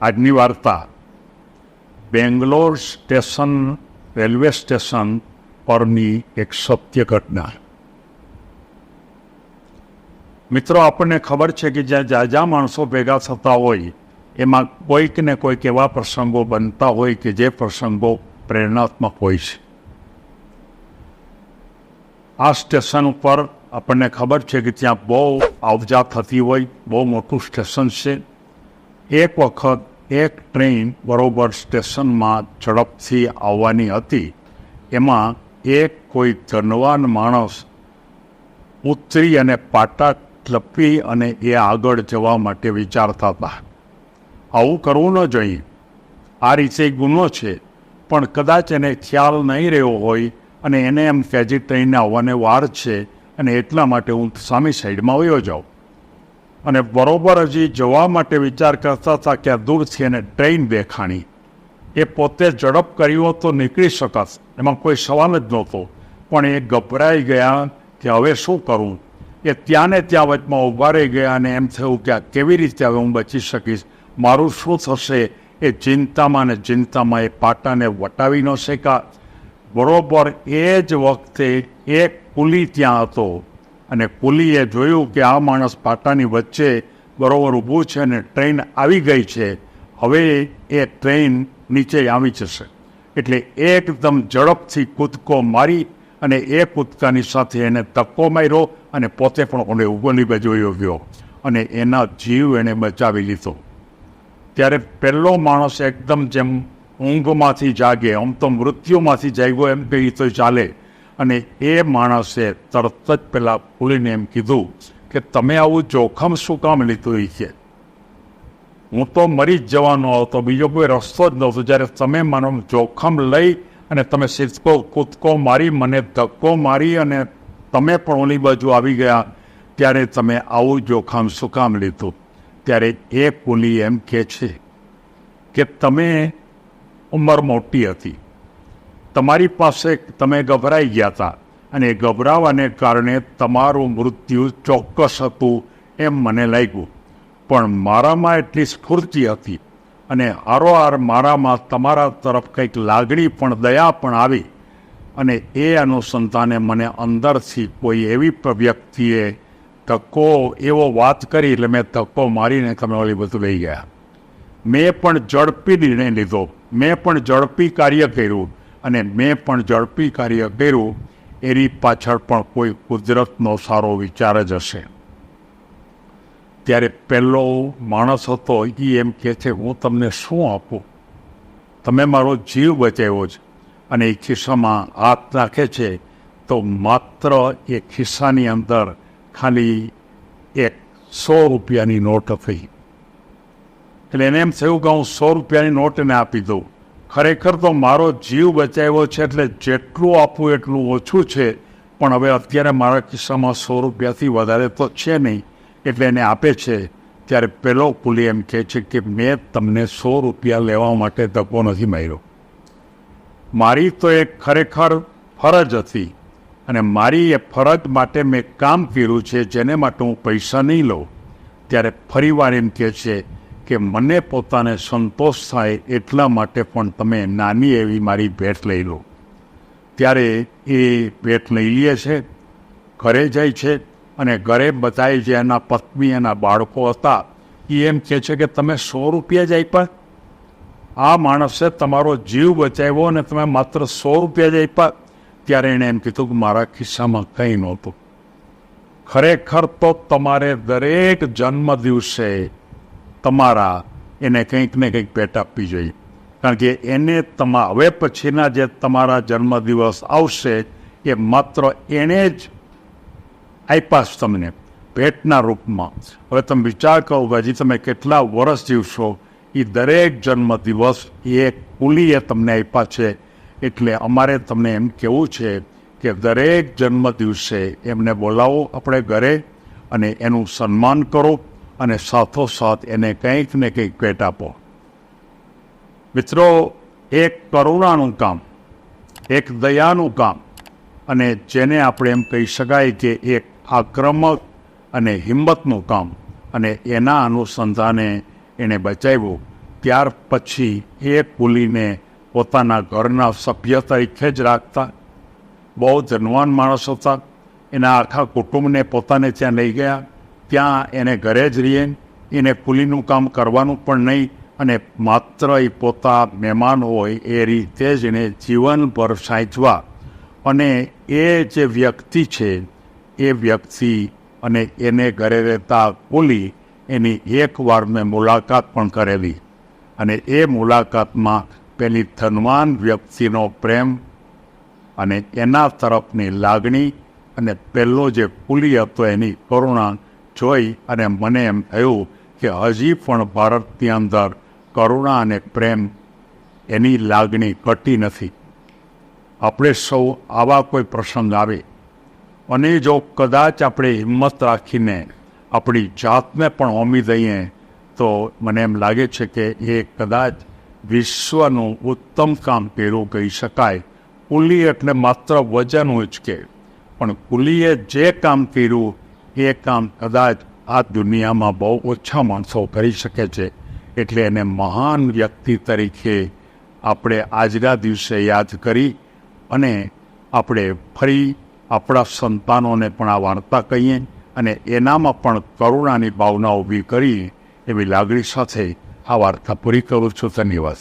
આજની વાર્તા Bangalore station, railway station પરની એક સત્ય ઘટના. મિત્રો, આપણને ખબર છે કે જ્યાં જ્યાં માણસો ભેગા થતા હોય, એમાં કોઈક ને કોઈક એવા પ્રસંગો બનતા હોય કે જે પ્રસંગો પ્રેરણાત્મક હોય છે. આ સ્ટેશન ઉપર આપણને ખબર છે કે ત્યાં બહુ આવજા થતી હોય, બહુ મોટું સ્ટેશન છે. એક વખત એક ટ્રેન બરોબર સ્ટેશનમાં ઝડપથી આવવાની હતી. એમાં એક કોઈ ધનવાન માણસ ઉતરી અને પાટા ટપી અને એ આગળ જવા માટે વિચારતા હતા. આવું કરવું ન જોઈએ. આ રીતે ગુનો છે, પણ કદાચ એને ખ્યાલ નહીં રહ્યો હોય અને એને એમ કે હજી ટ્રેનને આવવાને વાર છે અને એટલા માટે હું સામી સાઈડમાં વયો જાઉં. અને બરોબર હજી જવા માટે વિચાર કરતા હતા કે આ દૂરથી અને ટ્રેન દેખાણી. એ પોતે ઝડપ કર્યો તો નીકળી શકત. એમાં કોઈ સવાલ જ નહોતો. પણ એ ગભરાઈ ગયા કે હવે શું કરવું એ ત્યાં ને ત્યાં વચમાં ઊભા રહી ગયા અને એમ થયું કે આ કેવી રીતે હવે હું બચી શકીશ? મારું શું થશે? એ ચિંતામાં ને ચિંતામાં એ પાટાને વટાવી ન શકા બરોબર એ જ વખતે એક કુલી ત્યાં હતો. અને કુલીએ જોયું કે આ માણસ પાટાની વચ્ચે બરોબર ઊભું છે અને ટ્રેન આવી ગઈ છે, હવે એ ટ્રેન નીચે આવી જશે. એટલે એકદમ ઝડપથી કૂદકો મારી અને એ કૂદકાની સાથે એને ધક્કો માર્યો અને પોતે પણ ઓને ઉગોલી બાજુ ગયો અને એના જીવ એણે બચાવી લીધો. ત્યારે પહેલો માણસ એકદમ જેમ ઊંઘમાંથી જાગે, આમ તો મૃત્યુમાંથી જાગ્યો, એમ કહી તો ચાલે. અને એ માણસે તરત જ પેલા ભૂલીને એમ કીધું કે તમે આવું જોખમ શું કામ લીધું છે? હું તો મરી જ જવાનો હતો બીજો કોઈ રસ્તો જ નહોતો. જ્યારે તમે માનો જોખમ લઈ અને તમે સિસકો કૂદકો મારી, મને ધક્કો મારી અને તમે પણ ઓલી બાજુ આવી ગયા, ત્યારે તમે આવું જોખમ શું કામ લીધું? ત્યારે એ કુલી એમ કહે છે કે તમે ઉંમર મોટી હતી. તમારી પાસે તમે ગભરાઈ ગયા હતા અને ગભરાવાને કારણે તમારું મૃત્યુ ચોક્કસ હતું એમ મને લાગ્યું. પણ મારામાં એટલી સ્ફૂર્તિ હતી અને આરોઆર મારામાં તમારા તરફ કંઈક લાગણી પણ, દયા પણ આવી અને એ અનુસંધાને મને અંદરથી કોઈ એવી વ્યક્તિએ ધક્કો, એવો વાત કરી, એટલે મેં ધક્કો મારીને તમે ઓલી બધું લઈ ગયા. મેં પણ ઝડપી નિર્ણય લીધો. મેં પણ ઝડપી કાર્ય કર્યું. અને મેં પણ ઝડપી કાર્ય કર્યું, એની પાછળ પણ કોઈ કુદરતનો સારો વિચાર જ હશે. ત્યારે પહેલો માણસ હતો એ એમ કહે છે, હું તમને શું આપું? તમે મારો જીવ બચાવ્યો છે અને એ ખિસ્સામાં હાથ નાખે છે, તો માત્ર એ ખિસ્સાની અંદર ખાલી એક સો રૂપિયાની નોટ હતી. એટલે એને એમ થયું કે હું સો રૂપિયાની નોટ એને આપી દઉં. ખરેખર તો મારો જીવ બચાવ્યો છે એટલે જેટલું આપવું એટલું ઓછું છે. પણ હવે અત્યારે મારા કિસ્સામાં સો રૂપિયાથી વધારે તો છે નહીં, એટલે એને આપે છે. ત્યારે પેલો પુલી એમ કહે છે કે મેં તમને સો રૂપિયા લેવા માટે ધક્કો નથી માર્યો. મારી તો એ ખરેખર ફરજ હતી અને મારી એ ફરજ માટે મેં કામ કર્યું છે જેને માટે હું પૈસા નહીં લઉં. ત્યારે ફરીવાર એમ કહે છે કે મને પોતાને સંતોષ થાય એટલા માટે પણ તમે નાની એવી મારી ભેટ લઈ લો. ત્યારે એ ભેટ લઈ લે છે, ઘરે જાય છે અને ઘરે બધાએ જે એના પત્ની, એના બાળકો હતા એ એમ કહે છે કે તમે સો રૂપિયા જ આપ્યા. આ માણસે તમારો જીવ બચાવ્યો અને તમે માત્ર સો રૂપિયા જ આપ્યા. ત્યારે એણે એમ કીધું કે મારા ખિસ્સામાં કંઈ નહોતું. ખરેખર તો તમારે દરેક જન્મ દિવસે તમારા એને કંઈક ને કંઈક ભેટ આપવી જોઈએ. કારણ કે એને તમા, હવે પછીના જે તમારા જન્મદિવસ આવશે, એ માત્ર એણે જ આપ્યા છે તમને ભેટના રૂપમાં. હવે તમે વિચાર કરો કે હજી તમે કેટલા વર્ષ જીવશો એ દરેક જન્મદિવસ એ કુલીએ તમને આપ્યા છે. એટલે અમારે તમને એમ કહેવું છે કે દરેક જન્મ દિવસે એમને બોલાવો આપણે ઘરે અને એનું સન્માન કરો. અને સાથોસાથ એને કંઈક ને કંઈક ભેટ આપો. મિત્રો, એક કરુણાનું કામ, એક દયાનું કામ, અને જેને આપણે એમ કહી શકાય કે એક આક્રમક અને હિંમતનું કામ, અને એના અનુસંધાને એણે બચાવ્યું. ત્યાર પછી એ પુલીને પોતાના ઘરના સભ્ય તરીકે જ રાખતા. બહુ ધનવાન માણસ હતા. એના આખા કુટુંબને પોતાને ત્યાં લઈ ગયા. ત્યાં એને ઘરે જ રહીએ. એને કુલીનું કામ કરવાનું પણ નહીં અને માત્ર એ પોતા મહેમાન હોય એ રીતે જ એને જીવનભર સાચવા. અને એ જે વ્યક્તિ છે, એ વ્યક્તિ અને એને ઘરે રહેતા કુલી એની એકવાર મેં મુલાકાત પણ કરેલી. અને એ મુલાકાતમાં પેલી ધનવાન વ્યક્તિનો પ્રેમ અને એના તરફની લાગણી અને પહેલો જે કુલી હતો એની કરુણા જોઈ અને મને એમ થયું કે હજી પણ ભારતની અંદર કરુણા અને પ્રેમ એની લાગણી ઘટી નથી. આપણે સૌ આવા કોઈ પ્રસંગ આવે. અને જો કદાચ આપણે હિંમત રાખીને આપણી જાતને પણ હોમી દઈએ, તો મને એમ લાગે છે કે એ કદાચ વિશ્વનું ઉત્તમ કામ કર્યું કહી શકાય. કુલી એટલે માત્ર વજન ઉચકે પણ કુલીએ જે કામ કર્યું એ કામ કદાચ આ દુનિયામાં બહુ ઓછા માણસો કરી શકે છે, એટલે એને મહાન વ્યક્તિ તરીકે આપણે આજના દિવસે યાદ કરી અને આપણે ફરી આપણા સંતાનોને પણ આ વાર્તા કહીએ અને એનામાં પણ કરુણાની ભાવના ઊભી કરી એવી લાગણી સાથે આ વાર્તા પૂરી કરું છું. ધન્યવાદ.